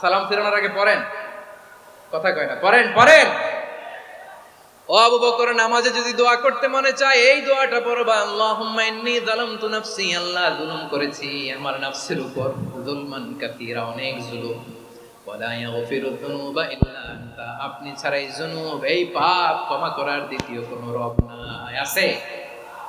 সালাম আগে পড়েন। কথা কয় না। পড়েন পড়েন। ও আবু বকর, নামাজে যদি দোয়া করতে মনে চায়, এই দোয়াটা পড়বা। আল্লাহুম্মা ইন্নী যালামতু নাফসি, আল্লাহ জুলুম করেছি। আমার নাফসের উপর জুলমান কাসীরা অনেক জুলুম। ওয়ালা ইয়াগফিরু যুনুবা ইল্লা আনতা। আপনি ছাড়াই জুনুব, এই পাপ ক্ষমা করার দ্বিতীয় কোনো রব নাই। আছে?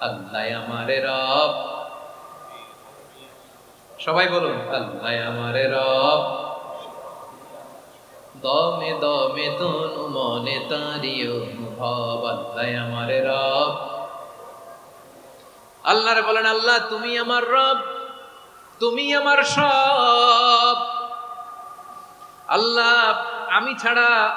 আল্লাহ আমারে রব। সবাই বলুন, আল্লাহ আমারে রব। দমে দমে তনু মনে তারিও ভব আল্লাহ আমারে রব। আল্লাহরে বলেন, আল্লাহ, তুমি আমার রব, তুমি আমার সব। আল্লাহ, আমি ছাড়া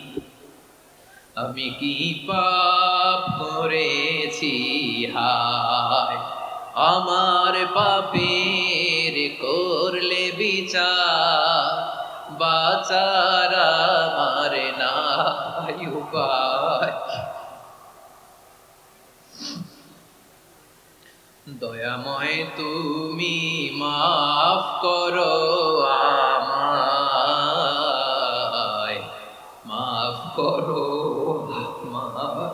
আমি কি পাপ করেছি? হায়, আমার পাপের করলে বিচার, বাচার আমার নাই দয়াময় তুমি মাফ করো আমায় মাফ করো মাফ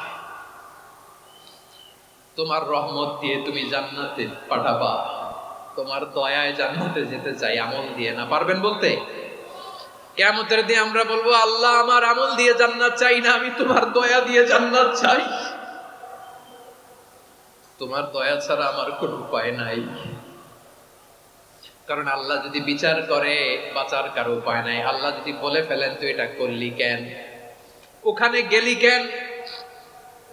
তোমার রহমত দিয়ে তুমি জান্নাতে পাঠাবা। তোমার দয়ায় জান্নাতে যেতে চাই, আমল দিয়ে না, পারবেন বলতে? কেমতের দিয়ে আমরা বলব, আল্লাহ আমার আমল দিয়ে জান্নাত চাই না, আমি তোমার দয়া দিয়ে জান্নাত চাই। তোমার দয়া ছাড়া আমার কোনো উপায় নাই। কারণ আল্লাহ যদি বিচার করে, বাঁচার কারও উপায় নাই। আল্লাহ যদি বলে ফেলেন, তুই এটা করলি কেন? ওখানে গেলি কেন?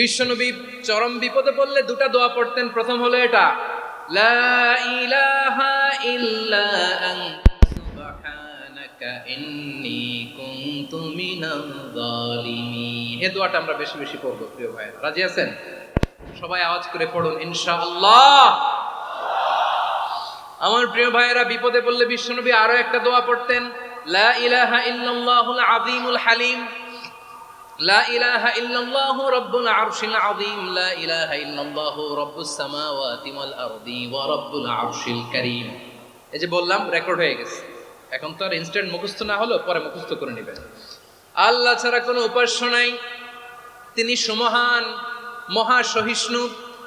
বিশ্বনবী চরম বিপদে পড়লে দুটা দোয়া পড়তেন। প্রথম হলো এটা, লা ইলাহা ইল্লা ইন্নী কুনতু মিনাল জালিমিন দোয়াটা আমরা বেশি বেশি পড়ব, প্রিয় ভাই রাজি আছেন? সবাই আওয়াজ করে পড়ুন, ইনশাআল্লাহ। আমার প্রিয় ভাইয়েরা, বিপদে পড়লে বিশ্বনবী আরও একটা দোয়া পড়তেন, লা ইলাহা ইল্লাল্লাহুল আযীমুল হালিম। লা ইলাহা ইল্লাল্লাহু রাব্বুল আরশিল আযীম, লা ইলাহা ইল্লাল্লাহু রাব্বুস সামাওয়াতি ওয়াল আরদি ওয়া রাব্বুল আরশিল কারীম। এই যে বললাম রেকর্ড হয়ে গেছে। এখন তো আর ইনস্ট্যান্ট মুখস্থ না হলো পরে মুখস্থ করে নেবেন। আল্লাহ ছাড়া কোনো উপাস্য নাই। তিনি সুমহান, মহা সহিষ্ণু।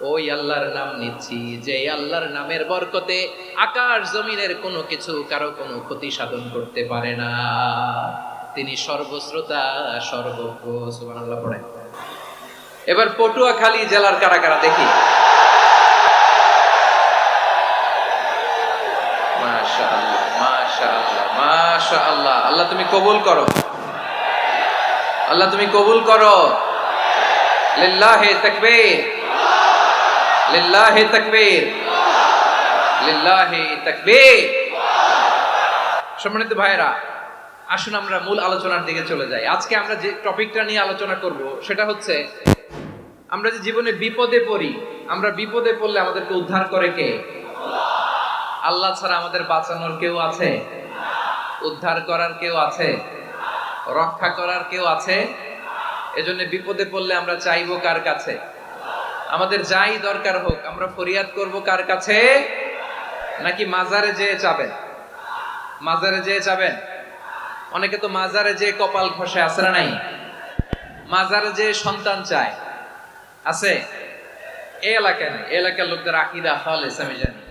ওই আল্লাহর নাম নিচ্ছি, যে আল্লাহর নামের বরকতে আকাশ জমিনের কোনো কিছু কারও কোনো ক্ষতি সাধন করতে পারে না। তিনি সর্বশ্রোতা, সর্বজ্ঞ, সুবহানাল্লাহ পড়ে এবার পটুয়াখালী জেলার কারা কারা দেখি? মাশাআল্লাহ। আল্লাহ তুমি কবুল করো। আল্লাহ তুমি কবুল করো। লিল্লাহে তাকবীর। লিল্লাহে তাকবীর। লিল্লাহে তাকবীর। সম্মানিত ভাইরা আসুন আমরা মূল আলোচনার দিকে চলে যাই। আজকে আমরা যে টপিকটা নিয়ে আলোচনা করব, সেটা হচ্ছে আমরা যে জীবনে বিপদে পড়ি, আমরা বিপদে পড়লে আমাদেরকে উদ্ধার করে কে? আল্লাহ ছাড়া আমাদের বাঁচানোর কেউ আছে? উদ্ধার করার কেউ আছে? রক্ষা করার কেউ আছে? এজন্য বিপদে পড়লে আমরা চাইব কার কাছে? আমাদের যাই দরকার হোক, আমরা ফরিয়াদ করব কার কাছে? নাকি মাজারে যেয়ে চাবেন? মাজারে যেয়ে চাবেন? অনেকে তো মাজারে যে কপাল ঘষে, আছে না নাই? মাজারে যে সন্তান চায়। আছে? এই এলাকায় নেই এলাকার লোকদের আকিদা হলেস আমি জানি।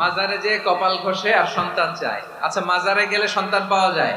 মাজারে যে কপাল ঘষে আর সন্তান চায়। আচ্ছা মাজারে গেলে সন্তান পাওয়া যায়?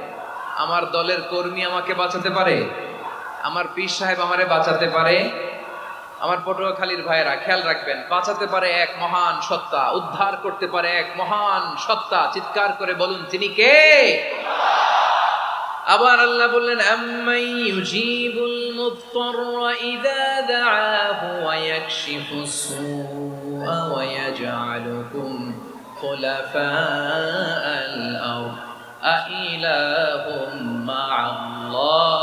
আমার দলের কর্মী আমাকে বাঁচাতে পারে? আমার পীর সাহেব আমারে বাঁচাতে পারে? আমার পটুয়াখালীর ভাইয়েরা, খেয়াল রাখবেন, বাঁচাতে পারে এক মহান সত্তা, উদ্ধার করতে পারে এক মহান সত্তা। চিৎকার করে বলুন, তিনি কে? আবার আল্লাহ বললেন আম্মাই আইলাহুম মা'আল্লাহ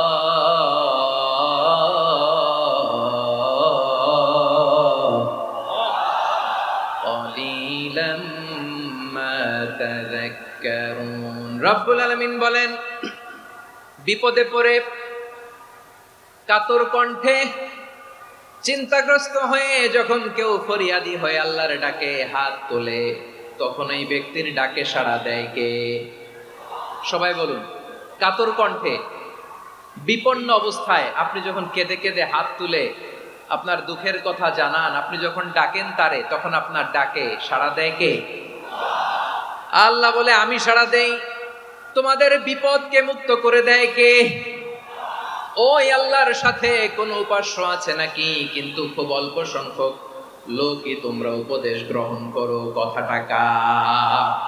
قليلا ما تذكرون রব্বুল আলামিন বলেন বিপদে পড়ে কাতর কণ্ঠে চিন্তাগ্রস্ত হয়ে যখন কেউ ফরিয়াদি হয়ে আল্লাহর ডাকে হাত তোলে তখন এই ব্যক্তির ডাকে সাড়া দেয় কে সবাই বলুন, কাতর কণ্ঠে, বিপন্ন অবস্থায় আপনি যখন কেঁদে কেঁদে হাত তুলে আপনার দুঃখের কথা জানান, আপনি যখন ডাকেন তারে, তখন আপনার ডাকে সাড়া দেয় কে? আল্লাহ বলে, আমি সাড়া দেই। তোমাদের বিপদকে মুক্ত করে দেয় কে? ওই আল্লাহর সাথে কোনো উপাস্য আছে নাকি? কিন্তু খুব অল্প সংখ্যক লোকই তোমরা উপদেশ গ্রহণ করো, কথাটা কা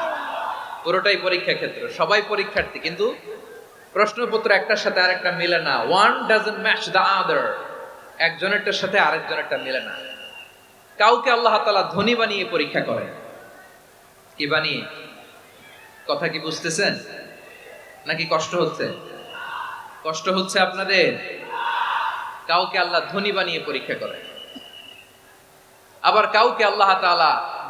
পুরোটাই পরীক্ষা ক্ষেত্র, সবাই পরীক্ষার্থী, কিন্তু প্রশ্নপত্র একটার সাথে আরেকটা মিলে না। One doesn't match the other একজনেরটার সাথে আরেকজনেরটা মিলে না। কাউকে আল্লাহ তাআলা ধনী বানিয়ে পরীক্ষা করেন। কি বানিয়ে? কথা কি বুঝতেছেন? নাকি কষ্ট হচ্ছে? কষ্ট হচ্ছে আপনাদের? কাউকে আল্লাহ ধনী বানিয়ে পরীক্ষা করে আবার কাউকে আল্লাহ তাআলা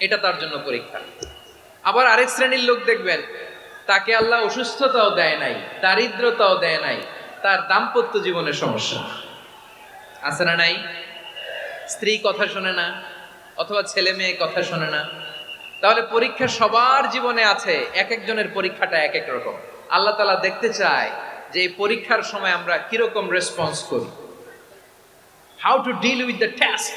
এটা তার জন্য পরীক্ষা। আবার আরেক শ্রেণির লোক দেখবেন, তাকে আল্লাহ অসুস্থতাও দেয় নাই, দারিদ্রতাও দেয় নাই, তার দাম্পত্য জীবনের সমস্যা। আছে না নাই? স্ত্রী কথা শোনে না, অথবা ছেলে মেয়ে কথা শোনে না। তাহলে পরীক্ষা সবার জীবনে আছে, এক একজনের পরীক্ষাটা এক এক রকম। আল্লাহ তালা দেখতে চায় যে এই পরীক্ষার সময় আমরা কীরকম রেসপন্স করি। How to deal with the test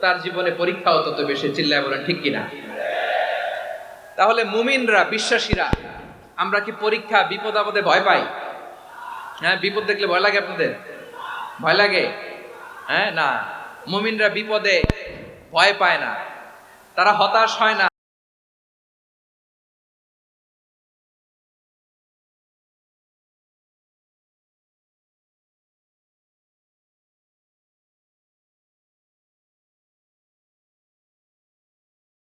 তার জীবনে পরীক্ষাও তত বেশি চিল্লায় বলেন, ঠিক কিনা? তাহলে মুমিনরা, বিশ্বাসীরা, আমরা কি পরীক্ষা বিপদ আপদে ভয় পাই? হ্যাঁ বিপদ দেখলে ভয় লাগে আপনাদের? ভয় লাগে? হ্যাঁ না। মুমিনরা বিপদে ভয় পায় না। তারা হতাশ হয় না।